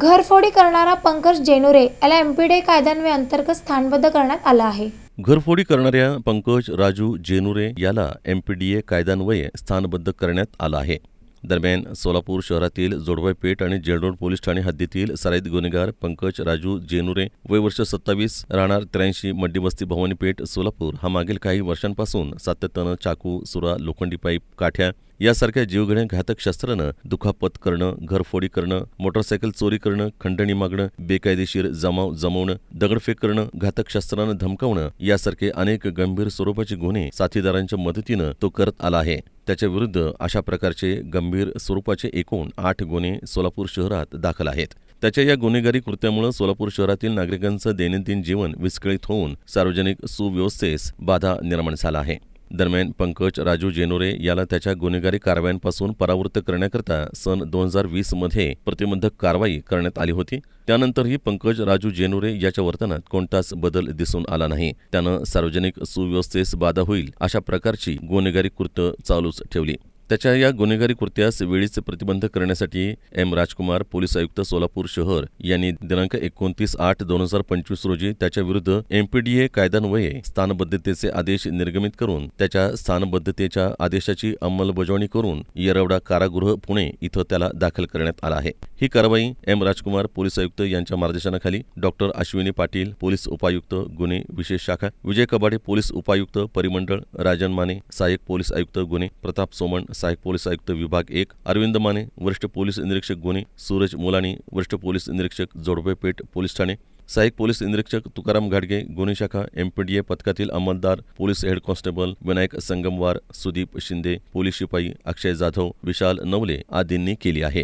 घरफोडी करणारा पंकज जेनुरे याला एमपीडे कायद्यान्वये अंतर्गत स्थानबद्ध करण्यात आला आहे. घरफोडी करणाऱ्या पंकज राजू जेनुरे याला एमपीडीए कायद्यान्वये स्थानबद्ध करण्यात आलं आहे. दरम्यान सोलापूर शहरातील जोडवाय पेठ आणि जेलरोड पोलीस ठाणे हद्दीतील सराईत गुन्हेगार पंकज राजू जेनुरे वय वर्ष सत्तावीस राहणार त्र्याऐंशी मड्डी वस्ती भवानी पेठ सोलापूर. हा मागील काही वर्षांपासून सातत्यानं चाकू सुरा लोखंडी पाईप काठ्या यासारख्या जीवघेण्या घातक शस्त्रानं दुखापत करणं घरफोडी करणं मोटरसायकल चोरी करणं खंडणी मागणं बेकायदेशीर जमाव जमवणं दगडफेक करणं घातक शस्त्रानं धमकावणं यासारखे अनेक गंभीर स्वरूपाचे गुन्हे साथीदारांच्या मदतीनं तो करत आला आहे. त्याच्या विरुद्ध अशा प्रकारचे गंभीर स्वरूपाचे एकूण आठ गुन्हे सोलापूर शहरात दाखल आहेत. त्याच्या या गुन्हेगारी कृत्यामुळे सोलापूर शहरातील नागरिकांचं दैनंदिन जीवन विस्कळीत होऊन सार्वजनिक सुव्यवस्थेस बाधा निर्माण झाला आहे. दरम्यान पंकज राजू जेनोरे याला त्याच्या गुन्हेगारी कारवायांपासून परावृत्त करण्याकरता सन दोन हजार वीसमध्ये प्रतिबंधक कारवाई करण्यात आली होती. त्यानंतरही पंकज राजू जेनुरे याच्या वर्तनात कोणताच बदल दिसून आला नाही. त्यानं सार्वजनिक सुव्यवस्थेस बाधा होईल अशा प्रकारची गुन्हेगारी कृत्य चालूच ठेवली. त्याच्या या गुन्हेगारी कृत्यास वेळीच प्रतिबंध करण्यासाठी एम राजकुमार पोलीस आयुक्त सोलापूर शहर यांनी दिनांक एकोणतीस आठ दोन हजार पंचवीस रोजी त्याच्याविरुद्ध एमपीडीए कायद्यान्वये स्थानबद्धतेचे आदेश निर्गमित करून त्याच्या स्थानबद्धतेच्या आदेशाची अंमलबजावणी करून येरवडा कारागृह पुणे इथं त्याला दाखल करण्यात आला आहे. ही कारवाई एम राजकुमार पोलीस आयुक्त यांच्या मार्गदर्शनाखाली डॉक्टर अश्विनी पाटील पोलीस उपायुक्त गुन्हे विशेष शाखा विजय कबाडे पोलीस उपायुक्त परिमंडळ राजन माने सहाय्यक पोलीस आयुक्त गुन्हे प्रताप सोमण सहाय्यक पोलीस आयुक्त विभाग एक अरविंद माने वरिष्ठ पोलीस निरीक्षक गुन्हे सूरज मुलानी वरिष्ठ पोलीस निरीक्षक जोडबे पेठ पोलीस ठाणे सहाय्यक पोलीस निरीक्षक तुकाराम घाडगे गुन्हे शाखा एमपीडीए पथकातील अंमलदार police head constable Vinayak Sangamwar Sudeep Shinde police शिपाई अक्षय जाधव विशाल नवले आदींनी केली आहे.